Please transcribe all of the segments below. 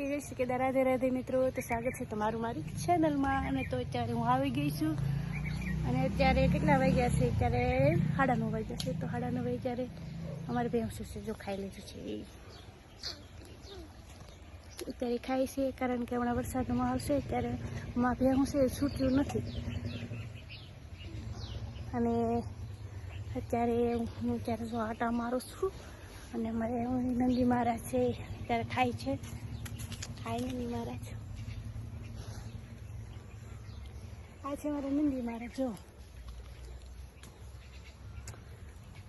માતાજી જય શ્રી કેદાર રાધે રાધે મિત્રો, તો સ્વાગત છે તમારું મારી ચેનલમાં અને તો અત્યારે હું આવી ગઈ છું. અને અત્યારે કેટલા વાગ્યા છે? અત્યારે સાડા નવ વાગ્યા છે. તો સાડા નવ અત્યારે અમારે ભેંસો છે? જો ખાઈ લીધું છે. અત્યારે ખાય છે, કારણ કે હમણાં વરસાદનો માહોલ છે. ત્યારે માં ભેંસ છે? છૂટ્યું નથી. અને અત્યારે હું અત્યારે જો આટા મારું છું. અને મારે નંદી મહારાજ છે ત્યારે ખાય છે. નંદી મહારાજ આ છે મારા નંદી મહારાજ જો.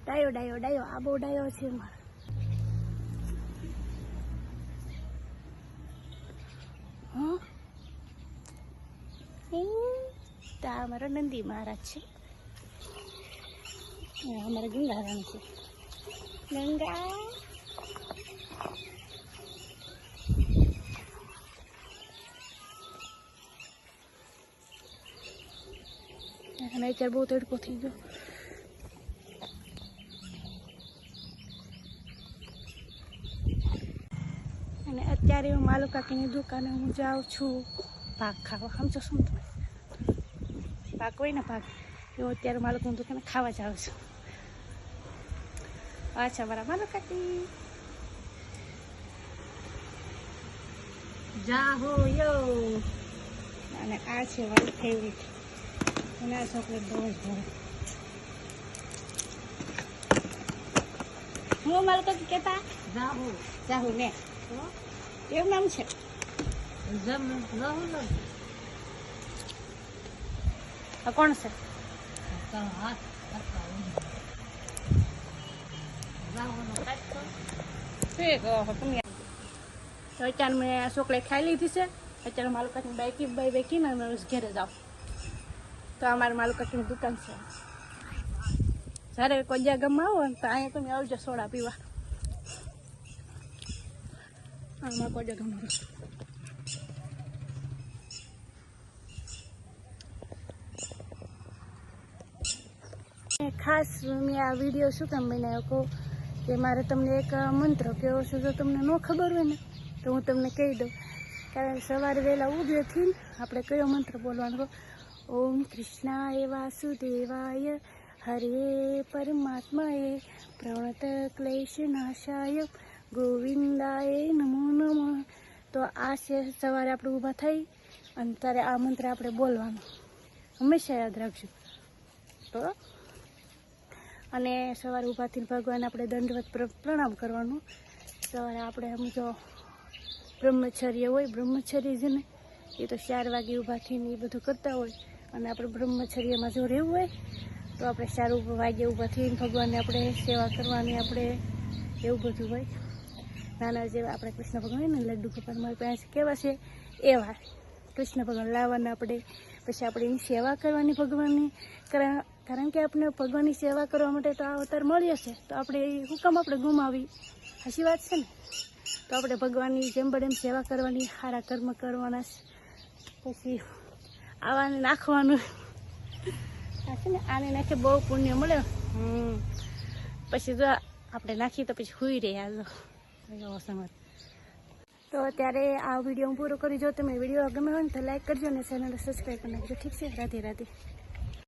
ડાયો ડાયો ડાયો. આ બહુ ડાયો છે મારો. આ અમારો નંદી મહારાજ છે. અમારા ગંગારામ છે. ગંગા. અને અત્યારે બહુ તડકો થઈ ગયો. અને અત્યારે હું માલુ કાકીની દુકાને હું જાઉં છું. ભાગ ખાવા. સમજો શું તમે? ભાગ હોય ને ભાગ હું અત્યારે માલુકની દુકાને ખાવા જાઉં છું. અચ્છા મારા માલુ કાકી જા હો, યો. અને આ છે મારી ફેવરિટ અને આ ચોકલેટ બહુ જ ભાવે હું માલુ કાકી કહેતા જાહુ જાહુ ને એવું નામ છે આ કોણ છે તો અત્યારે મેં ચોકલેટ ખાઈ લીધી છે અત્યારે મારું કાંઈ બાઈકી બાઈ બાઈકીને અમે ઘરે જાઉં. તો અમારે માલુ કાકીની દુકાન છે. જ્યારે કોઈ ગામમાં આવો ને તો અહીંયા તમે આવજો સોડા પીવા. આમાં કોઈ ખાસ મેં આ વીડિયો શું કામ બનાવ્યો કહું? કે મારે તમને એક મંત્ર કેવો છે, જો તમને ન ખબર હોય ને, તો હું તમને કહી દઉં. કારણ સવારે વહેલા ઉઠ્યોથી ને આપણે કયો મંત્ર બોલવાનો ઓમ કૃષ્ણાય વાસુદેવાય. હરે પરમાત્માએ પ્રણત ક્લેશનાશાય ગોવિંદાય નમો નમઃ. તો આ સવારે આપણે ઊભા થઈ અને ત્યારે આ મંત્ર આપણે બોલવાનો. હંમેશા યાદ રાખજો. તો? અને સવારે ઊભાથી ભગવાન આપણે દંડવત પ્ર- પ્રણામ કરવાનું. સવારે આપણે આમ જો બ્રહ્મચર્ય હોય બ્રહ્મચર્ય છે ને એ તો ચાર વાગે ઊભા થઈને એ બધું કરતા હોય. અને આપણે બ્રહ્મચર્યમાં જો રહેવું હોય, તો આપણે સારું વાગે ઊભા થઈને ભગવાનને આપણે સેવા કરવાની આપણે એવું બધું હોય. નાના જેવા આપણે કૃષ્ણ ભગવાન ને, લડ્ડુ ગોપાલ મારી પાસે કેવા છે? એવા. કૃષ્ણ ભગવાન લાવવાના આપણે, પછી આપણે એની સેવા કરવાની ભગવાનની. કારણ કે આપણે ભગવાનની સેવા કરવા માટે તો આ અવતાર મળ્યો છે, તો આપણે એ હુકમ આપણે ગુમાવી. સાચી વાત છે ને? તો આપણે ભગવાનની જેમ બડે સેવા કરવાની, સારા કર્મ કરવાના. પછી આવાને નાખવાનું. છે ને આને નાખે બહુ પુણ્ય મળે. હમ. પછી જો આપણે નાખીએ તો પછી હુઈ રહે આ સમજ તો અત્યારે આ વીડિયો હું પૂરો કરી જો તમે વીડિયો ગમે હોય ને તો લાઈક કરજો અને ચેનલ સબસ્ક્રાઈબ કરી નાખજો. ઠીક છે? રાધે રાધે.